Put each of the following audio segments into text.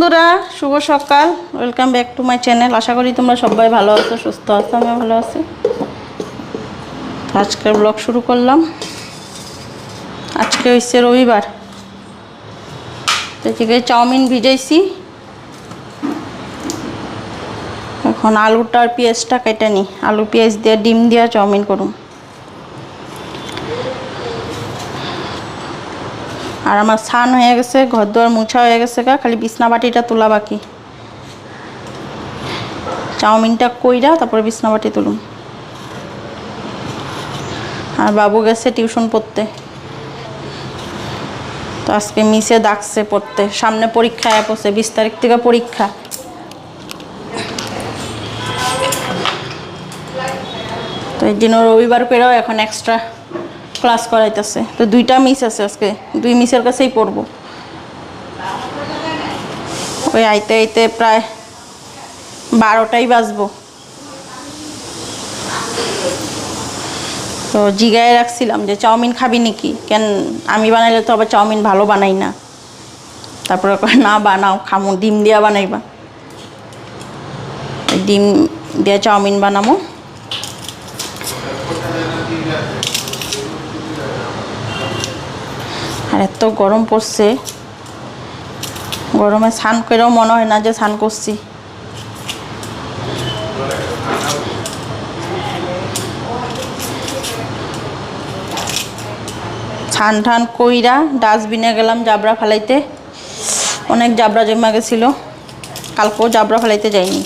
বন্ধুরা, শুভ সকাল। Welcome back to my channel আশা করি তোমরা সবাই ভালো আছো, সুস্থ আছো আমি ভালো আছি। আজকের ব্লগ শুরু করলাম। আজকে হচ্ছে রবিবার। এদিকে চাউমিন ভিজাইছি। এখন আলুটা আর পেঁয়াজটা কেটে নিই আলু, পেঁয়াজ দিয়ে, ডিম দিয়ে চাউমিন করুন আর আমার স্নান হয়ে গেছে ঘর দুয়ার মুছা হয়ে গেছে গা, খালি বিছনা বাটিটা তোলা বাকি। চাউমিনটা কইরা তারপরে বিছনা বাটি তুলুন আর বাবু গেছে টিউশন পড়তে। তো আজকে মিসে ডাকছে পড়তে। সামনে পরীক্ষা পড়ছে বিশ তারিখ থেকে পরীক্ষা। তো এই জন্য রবিবার করেও এখন এক্সট্রা ক্লাস করাইতেছে। তো দুইটা মিস আছে আজকে। দুই মিসের কাছেই পড়ব। ওই আইতে আইতে প্রায় বারোটাই বাজবো। তো জিগায় রাখছিলাম যে, চাউমিন খাবি নাকি? কেন আমি বানাইলে তো আবার চাউমিন ভালো বানাই না। তারপরে না, বানাও, খামো, ডিম দিয়া বানাইবা। ডিম দিয়া চাউমিন বানাবো আর এত গরম পড়ছে। গরমে স্নান করেও মনে হয় না যে স্নান করছি। ছান ঠান কইরা ডাস্টবিনে গেলাম জাবরা ফেলাইতে। অনেক জাবরা জমা গেছিল। কালকেও জাবরা ফেলাইতে যাইনি।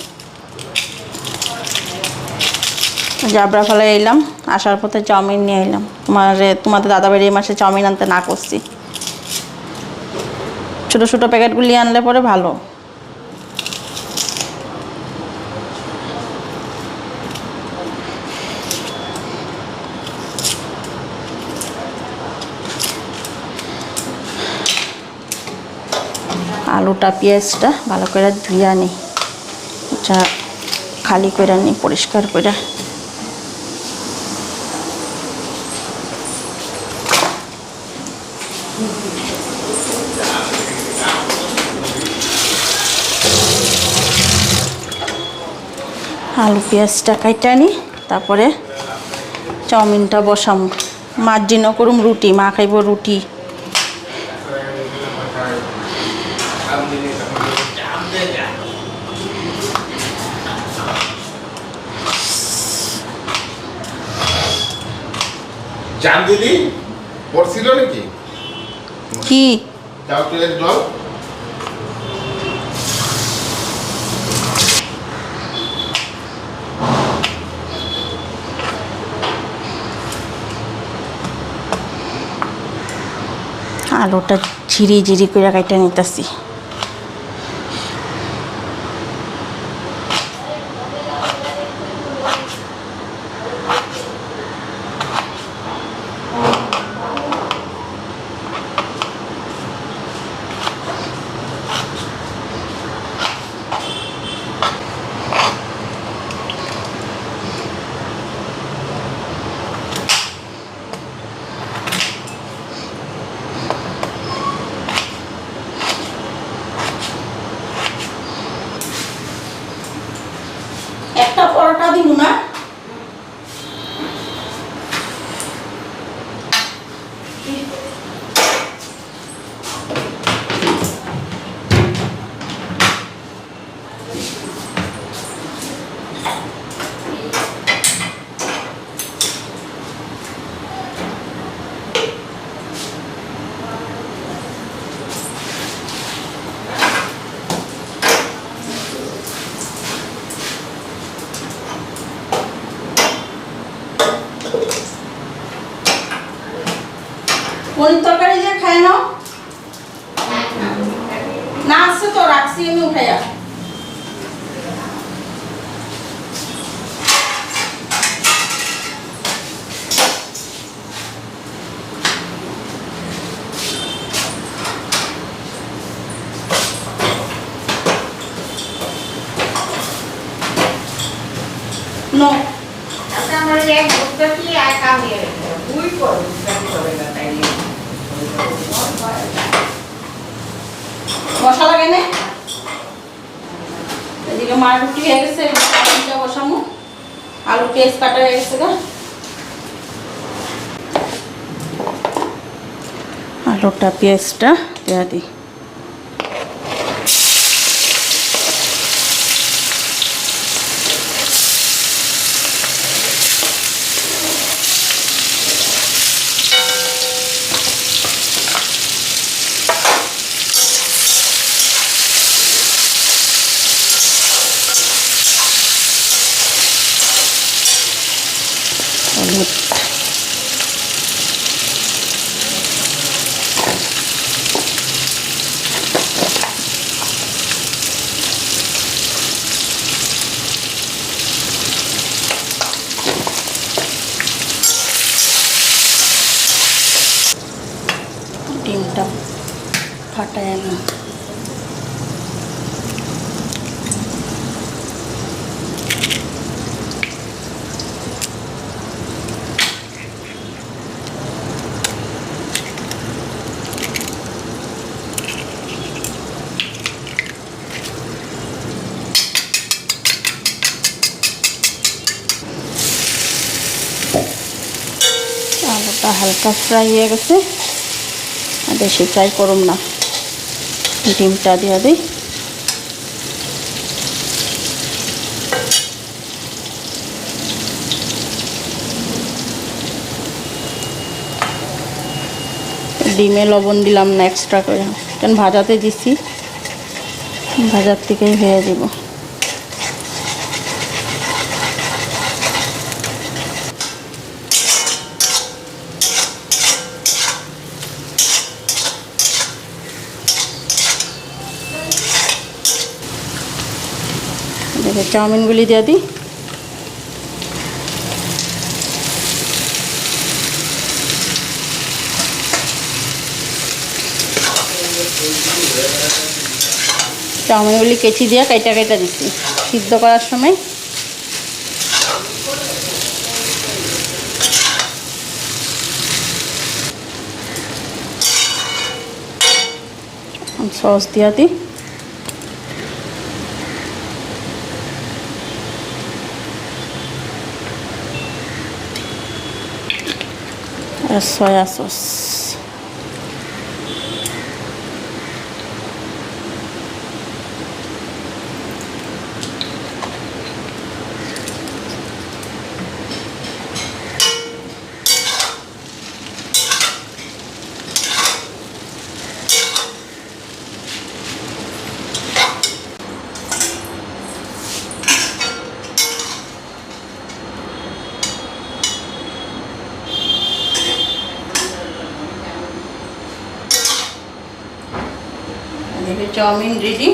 জাবরা ফেলাই এলাম আসার পথে চাউমিন নিয়ে এলাম। তোমার, তোমাদের দাদা বাড়ি এই মাসে চাউমিন আনতে না করছি। ছোটো ছোটো প্যাকেটগুলি আনলে পরে ভালো। আলুটা, পেঁয়াজটা ভালো করে ধুয়ে নিই যা খালি করে নিই পরিষ্কার করে। আলু পেঁয়াজটা কাইটা নি তারপরে চাউমিনটা বসাম। মার জন্য করুম রুটি মা খাইব রুটি। চান দিদি পড়ছিল নাকি? কি দাও তো এক জল আলুটা ঝিরি ঝিরি করে কাইটা নিতেছি। পেঁয়াজ কাটা হয়ে গেছে গা। আলুটা পেঁয়াজটা দেওয়া দিই হলুদ ডিমটা ফাটায় না আলুটা হালকা ফ্রাই হয়ে গেছে। আর বেশি ফ্রাই করুম না। ডিমটা দিয়ে দিই। ডিমে লবণ দিলাম না এক্সট্রা করে। কেন ভাজাতে দিছি। ভাজার থেকেই ভেজে দিব এদিকে চাউমিনগুলি দিয়ে দিই। চাউমিনগুলি কেচি দিয়ে কাইটা কাইটা দিচ্ছি, সিদ্ধ করার সময়। সস দিয়া দিই। আর সয়া সস এদিকে চাউমিন রেডি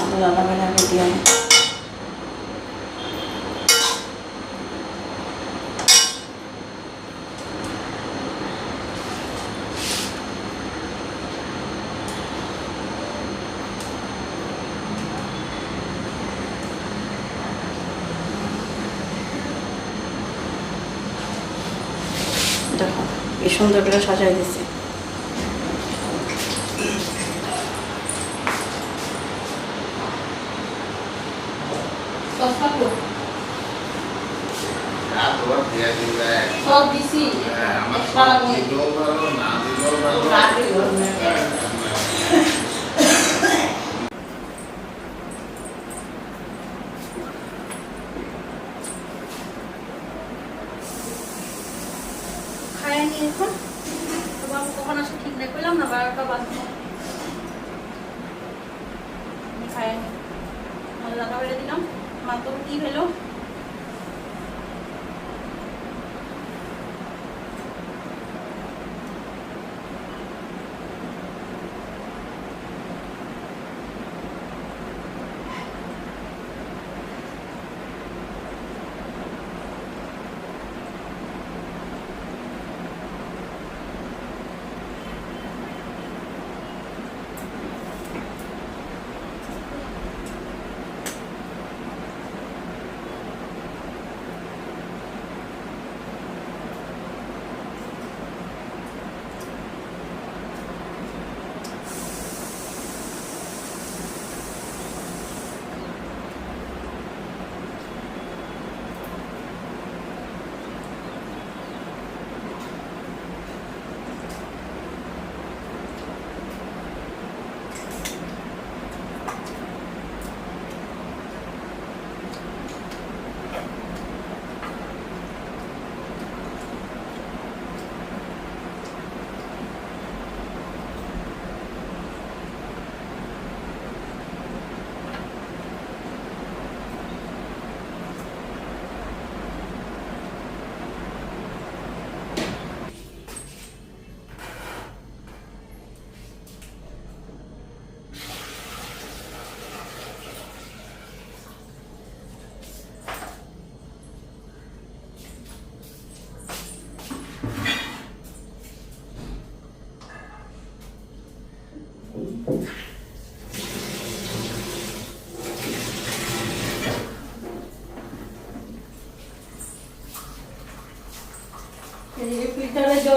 আমরা দিয়ে আনি। দেখো কি সুন্দর করে সাজাই দিচ্ছে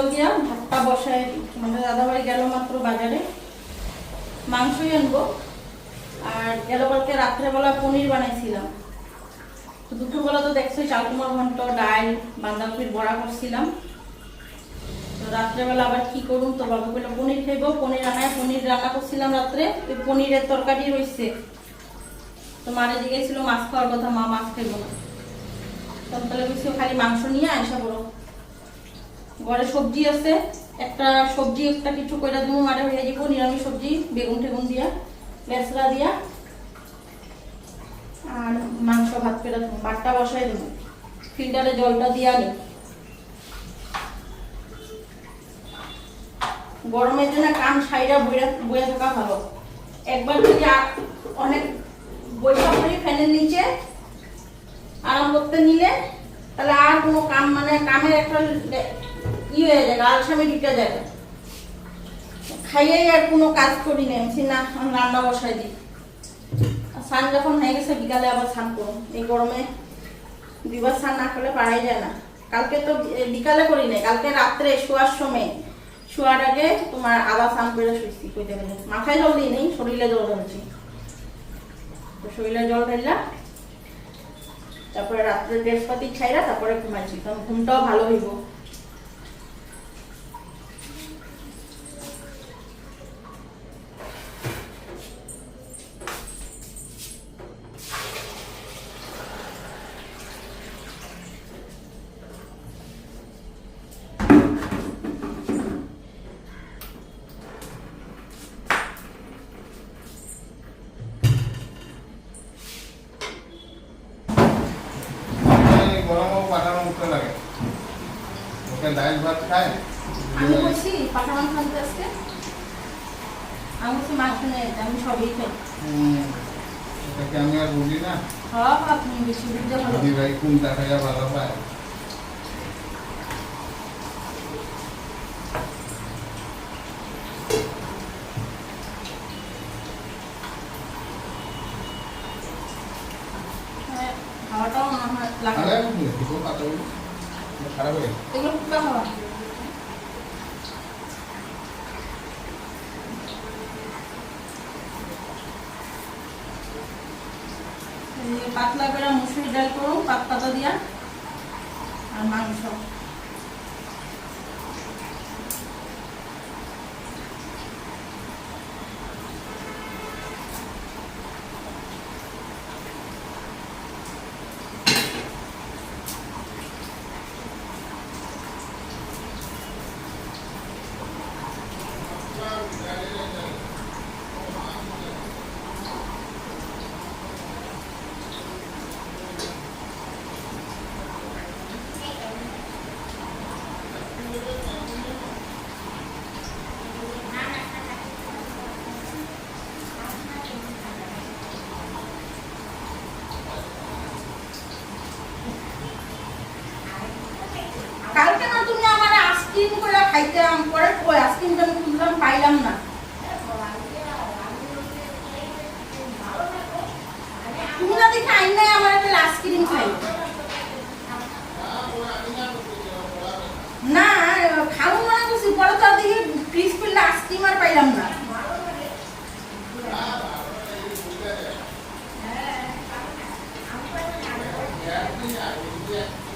দিয়া ভাতটা বসায়। মানে দাদাবাড়ি গেল মাত্র বাজারে। মাংসই আনব। আর গেল কালকে রাত্রেবেলা পনির বানাইছিলাম। তো দুপুরবেলা তো দেখছোই চাল কুমার ঘন্ট, ডাল, বাঁধাকপির বড়া করছিলাম। তো রাত্রেবেলা আবার কি করুন তো বাবু বলল পনির খাইবো, পনির আনায় পনির রান্না করছিলাম রাত্রে। ওই পনিরের তরকারি রয়েছে তো মারে জিজ্ঞেছিল মাছ খাওয়ার কথা, মা মাছ খাইবো না। তখন তাহলে খালি মাংস নিয়ে আসা বড়। ঘরে সবজি আছে, একটা সবজি, একটা কিছু কইরা দিব মারে হয়ে যাব নিরামিষ সবজি, বেগুন টেগুন দিয়া লেসরা দিয়া, আর মাংস ভাত পেরা দেবো ভাতটা বসাই দেবো ফিল্টারে জলটা দিয়া নি। গরমের জন্য কান সাইরা বইয়া থাকা ভালো। একবার যদি অনেক বৈশা পড়ি ফ্যানের নিচে, আরাম করতে নিলে, তাহলে আর কোনো কাম মানে কামের একটা ই হয়ে যায় আলসামি ঢুকে যায়। খাইয়েই আর কোনো কাজ করি না, আমি না, রান্না বসাই দিই। স্নান যখন হয়ে গেছে, বিকালে আবার স্নান করুন। এই গরমে দুইবার স্নান না করলে পারাই যায় না। কালকে তো বিকালে করি নাই, কালকে রাত্রে শোয়ার সময়। শোয়ার আগে তোমার আবার স্নান করে শুয়েছি কইতে গেলে। মাথায় জল দিই নেই, শরীরে জল ঢালছি। তো শরীরে জল ঢাললাম। তারপরে রাত্রে ড্রেস পাতি ছাইরা তারপরে ঘুমাইছি। কারণ ঘুমটাও ভালো হইব এই গরমও পাঠানো মুখে লাগে ওকে ডাইল ভাত খায় আমি বলছি পাঠা মাংস আনতে আজকে আমি বলছি মাংস নেই আমি সবই খাই হুম, এটাকে আমি আর বুঝি না খাওয়া খাওয়া তুমি বেশি বুঝতে ভালো দিদি ভাই কোনটা খাইয়া ভালো পায় হ্যাঁ, খাওয়াটাও মনে হয় লাগে পাতলা করে মুসুর ডাল করুন পাত পাতা দিয়া আর মাংস। yani.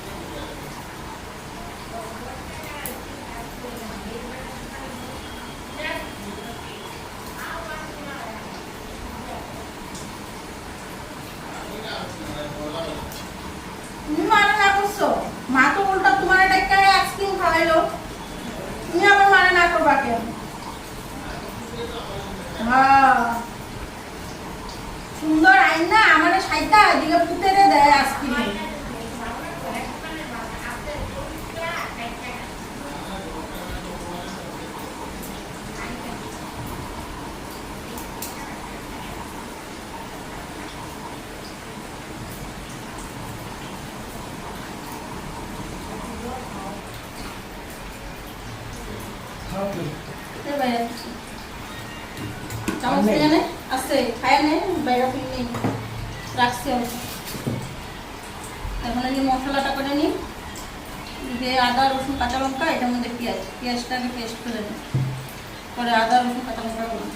চামচ নে। বাইরে রাখছি আমি। এখন এই মশলাটা করে নিই। এদিকে আদা, রসুন, কাঁচা লঙ্কা, এটার মধ্যে পেঁয়াজ। পেঁয়াজটাকে পেস্ট করে নিই পরে আদা, রসুন, কাঁচা লঙ্কা করুন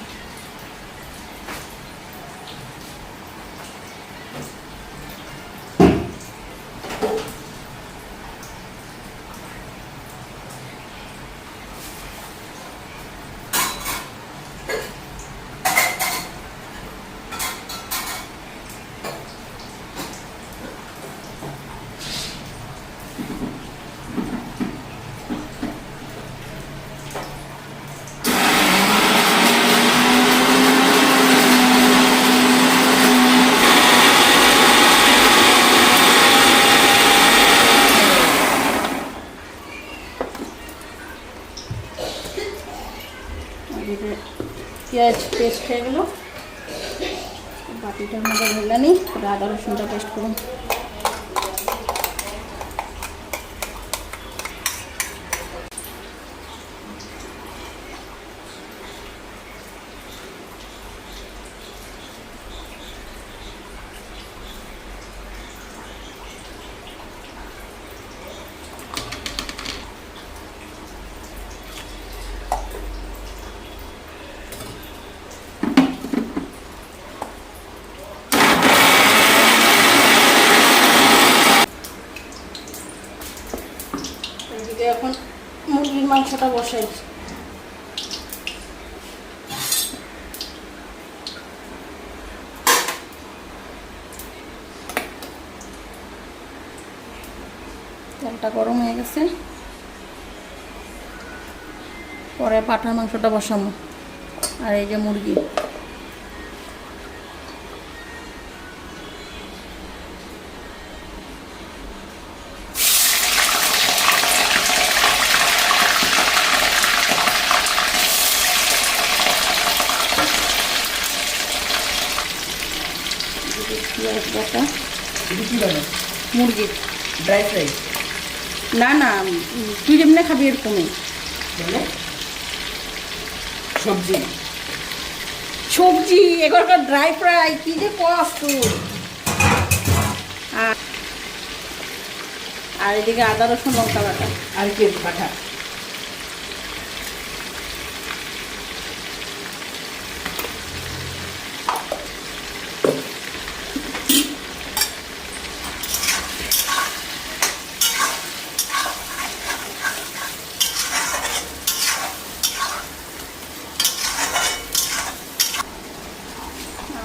এদিকে পেঁয়াজ পেস্ট হয়ে গেলো বাটিটার মধ্যে ভেঙে নিই আদা রসুনটা পেস্ট করুন। এদিকে এখন মুরগির মাংসটা বসাই তেলটা গরম হয়ে গেছে। পরে পাঠার মাংসটা বসাবো। আর এই যে মুরগি। পেঁয়াজ বাটা এটা কি বানাও মুরগি। ড্রাই ফ্রাই না না তুই যেমনি খাবি এরকমই। মানে? সবজি? সবজি এখানকার ড্রাই ফ্রাই কি যে কস তুই। আর এদিকে আদা রসুন লঙ্কা বাটা। আর কি পাঠা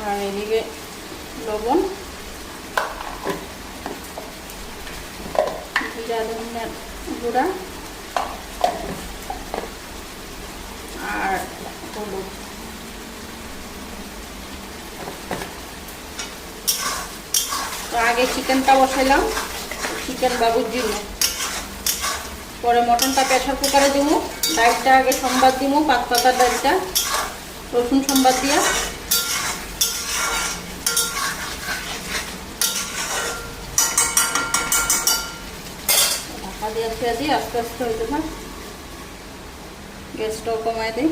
আর এদিকে লবণ জিরা ধনিয়ার গুঁড়া আর হলুদ। তো আগে চিকেনটা বসাইলাম, চিকেন বাবুর জন্য। পরে মটনটা প্রেশার কুকারে দিব ডালটা আগে সম্বাদ দিব পাঁচ পাতার ডালটা, রসুন সম্বাদ দিয়া ঢাকা দিয়ে ছেড়ে দিই, আস্তে আস্তে হইতে থাক। গ্যাসটাও কমায় দিই।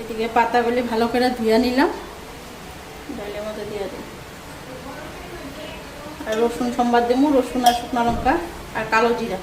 এদিকে পাতাগুলি ভালো করে ধুয়ে নিলাম। ডালের মধ্যে দিয়ে দিই। আর রসুন সম্বাদ দেবো রসুন আর শুকনো লঙ্কা আর কালো জিরা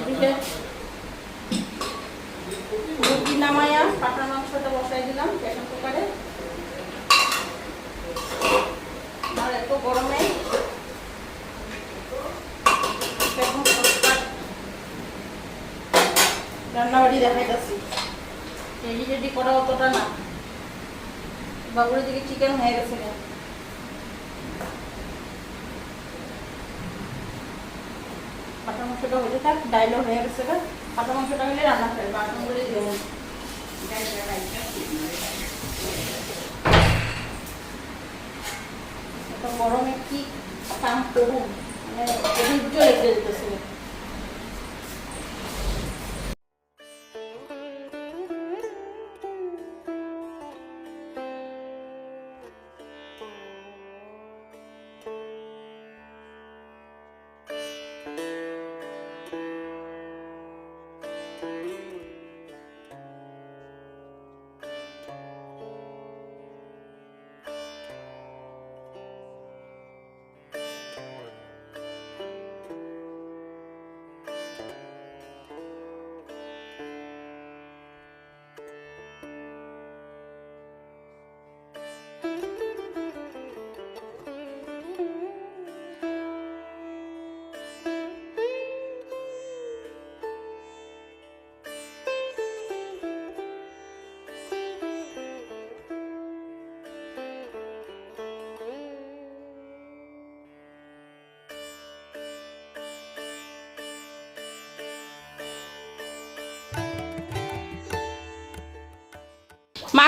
এদিকে মুরগি নামাইয়া পাটার মাংসটা বসাই দিলাম প্রেশার কুকারে আর এত গরমে এখন সস্তার রান্নাবাড়ি দেখাইতেছি। রেডি রেডি করা অতটা না। বাবুরের দিকে চিকেন হয়ে গেছে পাটা মাংসটা হয়ে থাক ডাইলও হয়ে গেছে পাটা মাংসটা হলে রান্না করে বাটন করে দেবো। গরমে কি কাম করুন মানে অভিজ্ঞ লেগে যেতেছে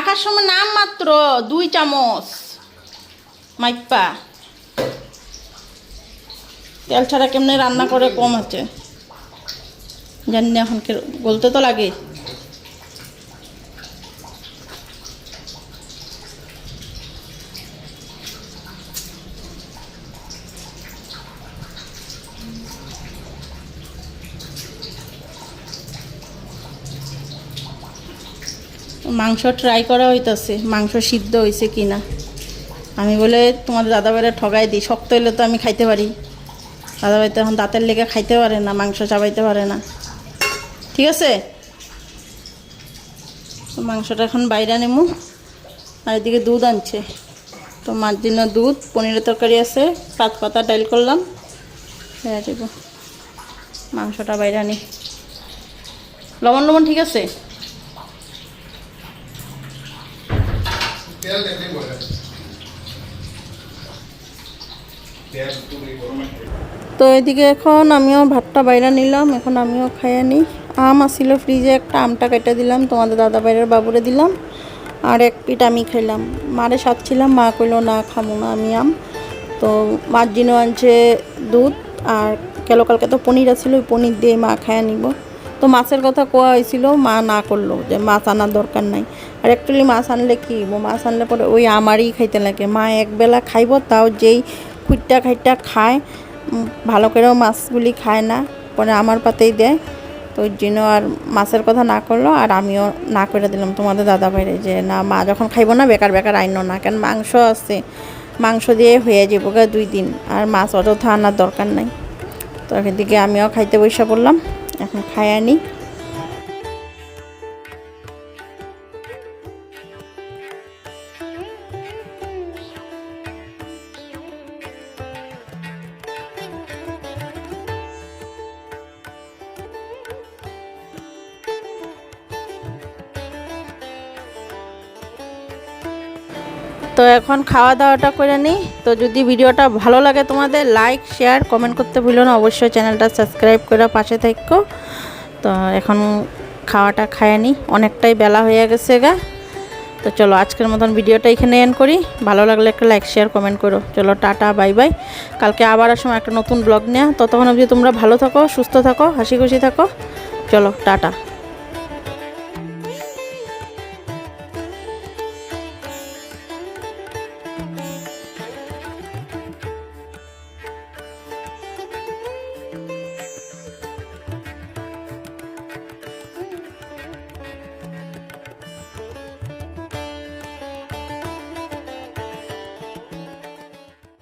মাখার সময় নাম মাত্র দুই চামচ। মাইপা তেল ছাড়া কেমনে রান্না করে কম আছে? জানি এখন গলতে তো লাগে। মাংস ট্রাই করা হইতাছে, মাংস সিদ্ধ হয়েছে কি না আমি বলে তোমাদের দাদাভাইরা ঠগাই দিই শক্ত হইলে তো আমি খাইতে পারি। দাদাভাই তো এখন দাঁতের লেগে খাইতে পারে না, মাংস চাবাইতে পারে না। ঠিক আছে? তো মাংসটা এখন বাইরে নেব আর এদিকে দুধ আনছে। তো মার জন্য দুধ পনিরের তরকারি আছে, পাত পাতা ডাইল করলাম। মাংসটা বাইরে আনি। লবণ লবণ ঠিক আছে? তেল তো এদিকে এখন আমিও ভাতটা বাইরে নিলাম, এখন আমিও খাইয়ে নিই। আম আসছিল ফ্রিজে, একটা আমটা কেটে দিলাম, তোমাদের দাদা বাইরের বাবুরে দিলাম, আর এক পিঠ আমি খাইলাম মারে সাচ্ছিলাম মা কইলো, না, খামো না আমি আম। তো মার জিনো আনছে দুধ, আর কেলো কালকে তো পনির আছিল, ওই পনির দিয়ে মা খাইয়ে নিব। তো মাছের কথা কোয়া হয়েছিল, মা না করল যে মাছ আনার দরকার নাই। আর অ্যাকচুয়ালি মাছ আনলে কি? মাছ আনলে পরে ওই আমারই খাইতে লাগে। মা একবেলা খাইব, তাও যেই খুঁটটা খাইটটা খায় ভালো করেও মাছগুলি খায় না, পরে আমার পাতেই দেয়। তো ওই জন্য আর মাছের কথা না করল, আর আমিও না করে দিলাম তোমাদের দাদা ভাইরে যে, না, মা যখন খাইবো না, বেকার বেকার আইনো না কেন মাংস আছে। মাংস দিয়ে হয়ে যাব দুই দিন, আর মাছ অযথা আনার দরকার নাই। তো এদিকে আমিও খাইতে বসে পড়লাম। এখন খাই আনি তো এখন খাওয়া দাওয়াটা করে নিই। তো যদি ভিডিওটা ভালো লাগে তোমাদের লাইক শেয়ার কমেন্ট করতে ভুলো না। অবশ্যই চ্যানেলটা সাবস্ক্রাইব করে পাশে থাকো। তো এখন খাওয়াটা খায় নিই। অনেকটাই বেলা হয়ে গেছে গা। তো চলো আজকের মতন ভিডিওটা এখানে এন্ড করি। ভালো লাগলে একটা লাইক শেয়ার কমেন্ট করো। চলো টাটা বাই বাই কালকে আবার সময় একটা নতুন ব্লগ নেওয়া ততক্ষণ অবধি তোমরা ভালো থাকো, সুস্থ থাকো, হাসি খুশি থাকো। চলো, টাটা।